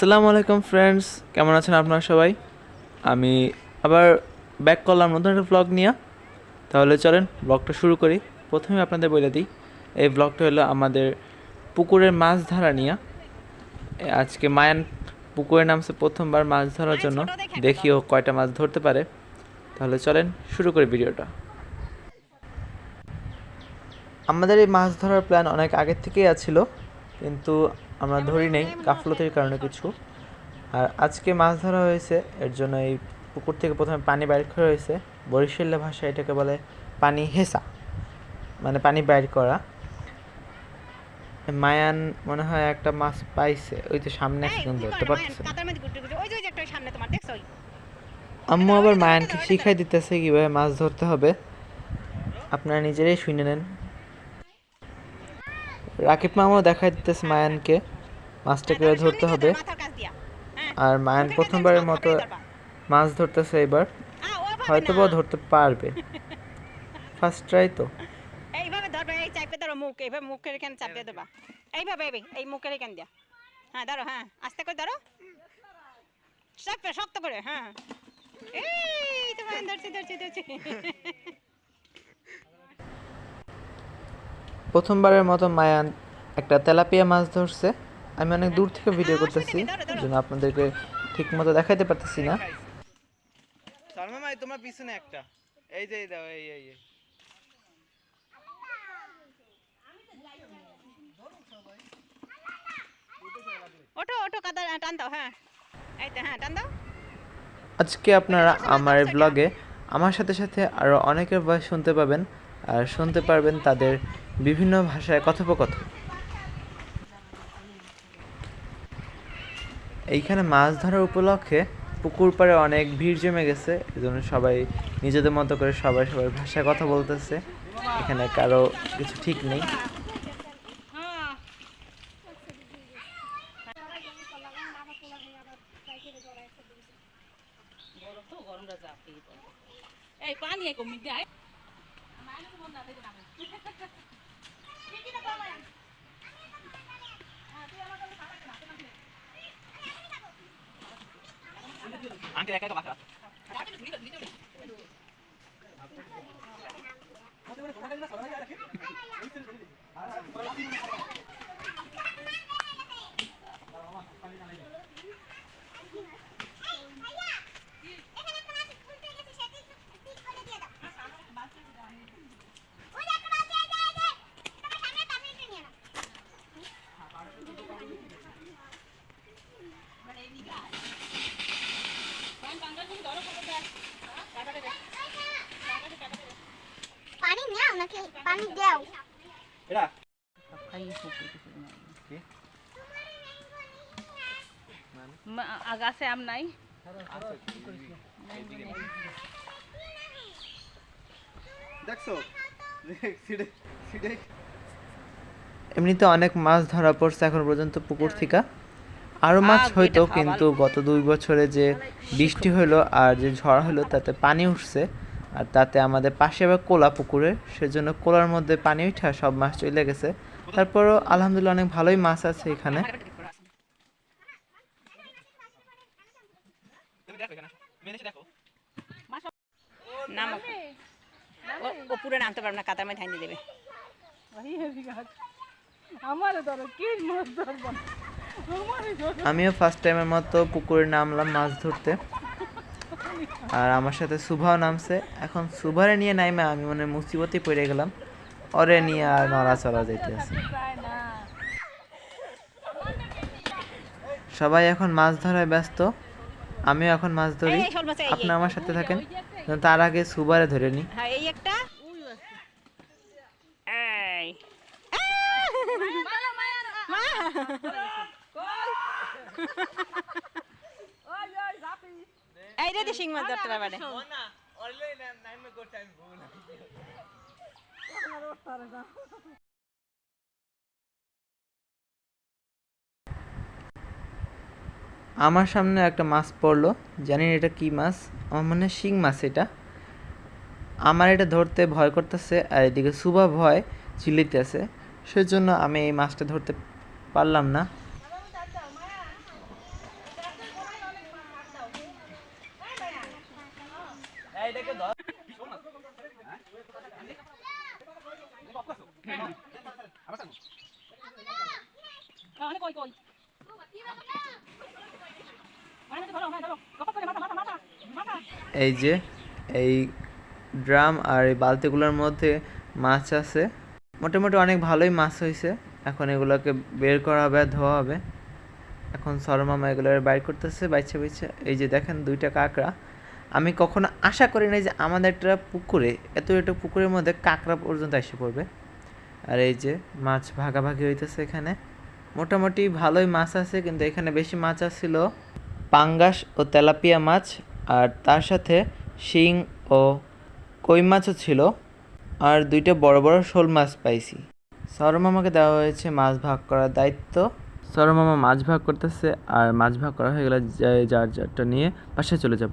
আসসালামু আলাইকুম ফ্রেন্ডস কেমন আছেন আপনারা সবাই? আমি আবার ব্যাক করলাম নতুন একটা ব্লগ নিয়ে। তাহলে চলেন ব্লগটা শুরু করি। প্রথমে আপনাদের বলে দিই এই ব্লগটা হলো আমাদের পুকুরের মাছ ধরা নিয়ে। আজকে মায়ান পুকুরে নামছে প্রথমবার মাছ ধরার জন্য। দেখি ও কয়টা মাছ ধরতে পারে। তাহলে চলেন শুরু করি ভিডিওটা। আমাদের এই মাছ ধরার প্ল্যান অনেক আগের থেকেই আছিল। কিন্তু আমরা ধরি নেই গাফলতির কারণে কিছু। আর আজকে মাছ ধরা হয়েছে এর জন্য এই পুকুর থেকে প্রথমে পানি বাইর করা হয়েছে। বরিশালের ভাষায় এটাকে বলে পানি হেসা মানে পানি বাইর করা। মায়ান মনে হয় একটা মাছ পাইছে ওই তো সামনে কিন্তু ধরতে পারতেছে আম্মু আবার মায়ানকে শিখাই দিতেছে কীভাবে মাছ ধরতে হবে। আপনারা নিজেরাই শুনে নেন। রাকিব মামাও দেখাই দিতেছে মায়ানকে। মাছটা কীভাবে ধরতে হবে। হ্যাঁ আর মায়ান প্রথমবারের মতো। মাছ ধরতেছে এবার হয়তো বা ধরতে পারবে। ফার্স্ট ট্রাই তো। এইভাবে ধরবে এই চাপে ধরো মুখ এইভাবে মুখের এখানে চাপ দিয়ে দেবা। এইভাবে এই এই মুখের এখানে দিয়া। হ্যাঁ ধরো হ্যাঁ আস্তে করে ধরো। চাপে শক্ত করে হ্যাঁ। এই তো ধরছি ধরছি ধরছি। প্রথমবারের মতো মায়ান একটা তেলাপিয়া মাছ ধরছে। আমি অনেক দূর থেকে ভিডিও করতেছি জন্য আপনাদেরকে ঠিক মতো দেখাইতে পারতেছি না। শর্মা মাই তোমার পিছনে একটা। এই যে এই দাও এই এই এই। ওঠো ওঠো কাদা টান দাও হ্যাঁ। এই হ্যাঁ টান দাও। আজকে আপনারা আমার ব্লগে আমার সাথে সাথে আরও অনেকের ভয়েস শুনতে পাবেন আর শুনতে পারবেন তাদের বিভিন্ন ভাষায় কথোপকথন। এইখানে মাছ ধরার উপলক্ষে পুকুর পাড়ে অনেক ভিড় জমে গেছে, এজন্য সবাই নিজেদের মতো করে সবাই সবার ভাষায় কথা বলতেছে। এখানে কারও কিছু ঠিক নেই। পানি কমি আঙ্কেল একা একা পানি নাও নাকি পানি দাও। এরা। আগাছে আম নাই। দেখছ? সিডে এমনিতে অনেক মাছ ধরা পড়ছে এখন পর্যন্ত পুকুর থেকে। আরও মাছ হইতো কিন্তু গত দুই বছরে যে বৃষ্টি হলো আর যে ঝড় হলো তাতে পানি উঠছে। আর তাতে আমাদের পাশে আবার কোলা পুকুরে সেজন্য কোলার মধ্যে পানি উঠা সব মাছ চলে গেছে। তারপরও আলহামদুলিল্লাহ অনেক ভালোই মাছ আছে এখানে। তুমি দেখো এখানে মেনে এসে দেখো নাম ও পুরো নামতে পারবে না কাতার মধ্যে ধান দিয়ে দেবে। আমার ধরো কি মাছ ধরবো? আমিও ফার্স্ট টাইমের মতো পুকুরে নামলাম মাছ ধরতে। আর আমার সাথে সুভাও নামছে। এখন সুভারে নিয়ে নাইমে আমি মনে হয় মুসিবতে পড়ে গেলাম। ওরে নিয়ে আর নড়াচড়া যাইতে আছে। সবাই এখন মাছ ধরায় ব্যস্ত। আমিও এখন মাছ ধরি। আপনি আমার সাথে থাকেন। তার আগে সুবারে ধরে নি হ্যাঁ এই একটা। এই। এই রে শিং মাছ ধরতে পারবে। না না অরলে নাইমে করতে আমি ভুল আমার সামনে একটা মাছ পড়ল জানি এটা কি মাছ আমার মনে হয় শিং মাছ এটা। আমার এটা ধরতে ভয় করতেছে আর এদিকে সুবা ভয় চিল্লিতেছে সেজন্য আমি এই মাছটা ধরতে পারলাম না। এই যে, এই ড্রাম আর এই বালতিগুলোর মধ্যে মাছ আছে। মোটামুটি অনেক ভালোই মাছ হয়েছে। এখন এগুলোকে বের করা হবে, ধোয়া হবে। এখন সরমামা এগুলো বাইর করতেছে, বাইছে বাইছে। এই যে দেখেন দুইটা কাঁকড়া। আমি কখনো আশা করি নাই যে আমাদের একটা পুকুরে, এত একটা পুকুরের মধ্যে কাঁকড়া পর্যন্ত এসে পড়বে। আর এই যে মাছ ভাগাভাগি হইতেছে এখানে। মোটামুটি ভালোই মাছ আছে, কিন্তু এখানে বেশি মাছ আসছিল পাঙ্গাস ও তেলাপিয়া মাছ, আর তার সাথে শিং ও কই মাছও ছিল। আর দুইটা বড় বড় শোল মাছ পাইছি। সরমামাকে দেওয়া হয়েছে মাছ ভাগ করার দায়িত্ব। সরমামা মাছ ভাগ করতেছে, আর মাছ ভাগ করা হয়ে গেলে যার যারটা নিয়ে বাসায় চলে যাব।